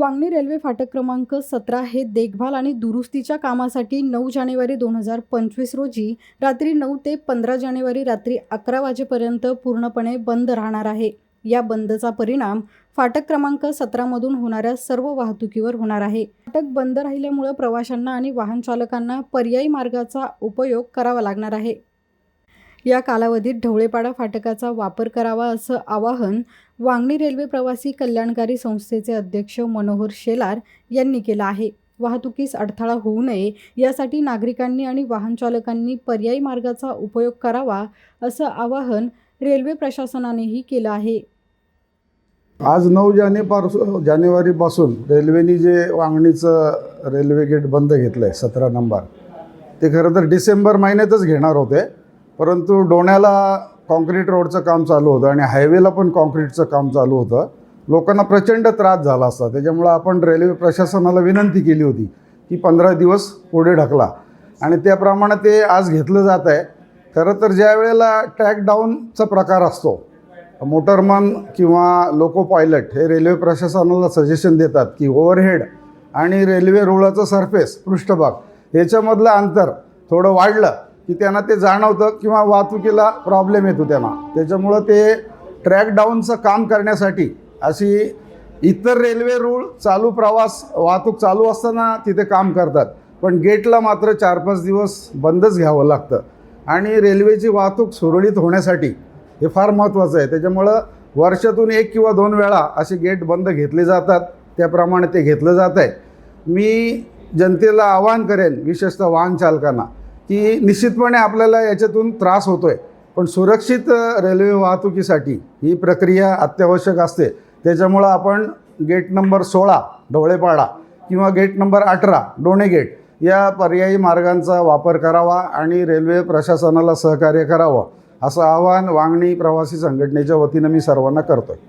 Vangani railway फाटक क्रमांक सतरा हे देखभाल आणि दुरुस्तीच्या कामासाठी नऊ जानेवारी दोन हजार पंचवीस रोजी रात्री नऊ ते पंधरा जानेवारी रात्री अकरा वाजेपर्यंत पूर्णपणे बंद राहणार आहे. या बंदचा परिणाम फाटक क्रमांक सतरामधून होणाऱ्या सर्व वाहतुकीवर होणार आहे. फाटक बंद राहिल्यामुळं प्रवाशांना आणि वाहन चालकांना पर्यायी मार्गाचा उपयोग करावा लागणार आहे. या कालावधीत ढवळेपाडा फाटकाचा वापर करावा असं आवाहन वांगणी रेल्वे प्रवासी कल्याणकारी संस्थेचे अध्यक्ष मनोहर शेलार यांनी केलं आहे. वाहतुकीस अडथळा होऊ नये यासाठी नागरिकांनी आणि वाहन चालकांनी पर्यायी मार्गाचा उपयोग करावा असं आवाहन रेल्वे प्रशासनानेही केलं आहे. आज नऊ जानेपासून जानेवारीपासून रेल्वेने जे वांगणीचं रेल्वे गेट बंद घेतलं आहे सतरा नंबर ते खरं तर डिसेंबर महिन्यातच घेणार होते परंतु डोण्याला कॉन्क्रीट रोडचं काम चालू होतं आणि हायवेला पण कॉन्क्रीटचं काम चालू होतं. लोकांना प्रचंड त्रास झाला असता. त्याच्यामुळं आपण रेल्वे प्रशासनाला विनंती केली होती की पंधरा दिवस पुढे ढकला. आणि त्याप्रमाणे ते आज घेतलं जात आहे. खरं तर ज्या वेळेला ट्रॅक डाऊनचा प्रकार असतो मोटरमन किंवा लोको पायलट हे रेल्वे प्रशासनाला सजेशन देतात की ओव्हरहेड आणि रेल्वे रुळाचं सरफेस पृष्ठभाग याच्यामधलं अंतर थोडं वाढलं. की त्यांना ते जाणवतं किंवा वाहतुकीला प्रॉब्लेम येतो त्यांना. त्याच्यामुळं ते ट्रॅक डाऊनचं काम करण्यासाठी अशी इतर रेल्वे रूळ चालू प्रवास वाहतूक चालू असताना तिथे काम करतात. पण गेटला मात्र चार पाच दिवस बंदच घ्यावं लागतं. आणि रेल्वेची वाहतूक सुरळीत होण्यासाठी हे फार महत्त्वाचं आहे. त्याच्यामुळं वर्षातून एक किंवा दोन वेळा असे गेट बंद घेतले जातात. त्याप्रमाणे ते घेतलं जात आहे मी जनतेला आवाहन करेन विशेषतः वाहन चालकांना की निश्चितपणे आपल्याला याच्यातून त्रास होतो आहे पण सुरक्षित रेल्वे वाहतुकीसाठी ही प्रक्रिया अत्यावश्यक असते. त्याच्यामुळं आपण गेट नंबर सोळा ढवळेपाडा किंवा गेट नंबर अठरा डोणे गेट या पर्यायी मार्गांचा वापर करावा आणि रेल्वे प्रशासनाला सहकार्य करावं असं आवाहन वांगणी प्रवासी संघटनेच्या वतीनं मी सर्वांना करतो आहे